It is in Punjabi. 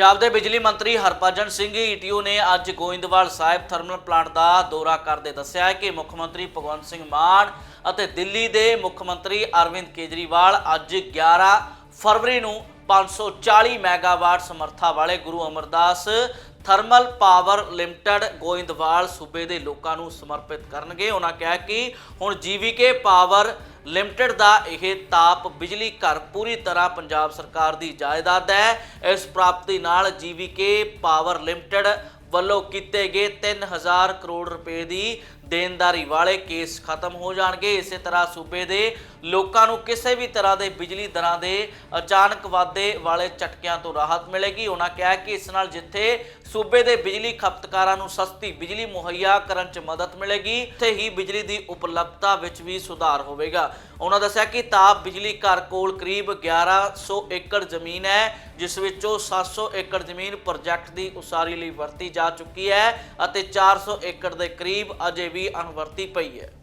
ਪੰਜਾਬ ਦੇ ਬਿਜਲੀ ਮੰਤਰੀ ਹਰਭਜਨ ਸਿੰਘ ਈਟੀਓ ਨੇ ਅੱਜ ਗੋਇੰਦਵਾਲ ਸਾਹਿਬ ਥਰਮਲ ਪਲਾਂਟ ਦਾ ਦੌਰਾ ਕਰਦੇ ਦੱਸਿਆ ਹੈ ਕਿ ਮੁੱਖ ਮੰਤਰੀ ਭਗਵੰਤ ਸਿੰਘ ਮਾਨ ਅਤੇ ਦਿੱਲੀ ਦੇ ਮੁੱਖ ਮੰਤਰੀ ਅਰਵਿੰਦ ਕੇਜਰੀਵਾਲ ਅੱਜ 11 ਫਰਵਰੀ ਨੂੰ 540 ਮੈਗਾਵਾਟ ਸਮਰੱਥਾ ਵਾਲੇ Guru Amardas thermal power limited Goindwal ਸੂਬੇ ਦੇ ਲੋਕਾਂ ਨੂੰ ਸਮਰਪਿਤ ਕਰਨਗੇ। ਉਹਨਾਂ ਕਿਹਾ ਕਿ ਹੁਣ ਜੀਵੀਕੇ ਪਾਵਰ ਲਿਮਟਿਡ ਦਾ ਇਹ ਤਾਪ ਬਿਜਲੀ ਘਰ ਪੂਰੀ ਤਰ੍ਹਾਂ ਪੰਜਾਬ ਸਰਕਾਰ ਦੀ ਜਾਇਦਾਦ ਹੈ। ਇਸ ਪ੍ਰਾਪਤੀ ਨਾਲ ਜੀਵੀਕੇ ਪਾਵਰ ਲਿਮਟਿਡ ਵੱਲੋਂ ਕੀਤੇ ਗਏ 3000 ਕਰੋੜ ਰੁਪਏ ਦੀ ਦੇਣਦਾਰੀ ਵਾਲੇ ਕੇਸ ਖਤਮ ਹੋ ਜਾਣਗੇ। ਇਸੇ ਤਰ੍ਹਾਂ ਸੂਬੇ ਦੇ ਲੋਕਾਂ ਨੂੰ ਕਿਸੇ ਵੀ ਤਰ੍ਹਾਂ ਦੇ ਬਿਜਲੀ ਦਰਾਂ ਦੇ ਅਚਾਨਕ ਵਾਧੇ ਵਾਲੇ ਝਟਕਿਆਂ ਤੋਂ ਰਾਹਤ ਮਿਲੇਗੀ। ਉਹਨਾਂ ਕਿਹਾ ਕਿ ਇਸ ਨਾਲ ਜਿੱਥੇ ਸੂਬੇ ਦੇ ਬਿਜਲੀ ਖਪਤਕਾਰਾਂ ਨੂੰ ਸਸਤੀ ਬਿਜਲੀ ਮੁਹੱਈਆ ਕਰਨ 'ਚ ਮਦਦ ਮਿਲੇਗੀ, ਉੱਥੇ ਹੀ ਬਿਜਲੀ ਦੀ ਉਪਲਬਧਤਾ ਵਿੱਚ ਵੀ ਸੁਧਾਰ ਹੋਵੇਗਾ। ਉਹਨਾਂ ਦੱਸਿਆ ਕਿ ਤਾਪ ਬਿਜਲੀ ਘਰ ਕੋਲ ਕਰੀਬ 1100 ਏਕੜ ਜ਼ਮੀਨ ਹੈ, ਜਿਸ ਵਿੱਚੋਂ 700 ਏਕੜ ਜ਼ਮੀਨ ਪ੍ਰੋਜੈਕਟ ਦੀ ਉਸਾਰੀ ਲਈ ਵਰਤੀ ਜਾ ਚੁੱਕੀ ਹੈ ਅਤੇ 400 ਏਕੜ ਦੇ ਕਰੀਬ ਅਜੇ ਵੀ ਅਣਵਰਤੀ ਪਈ ਹੈ।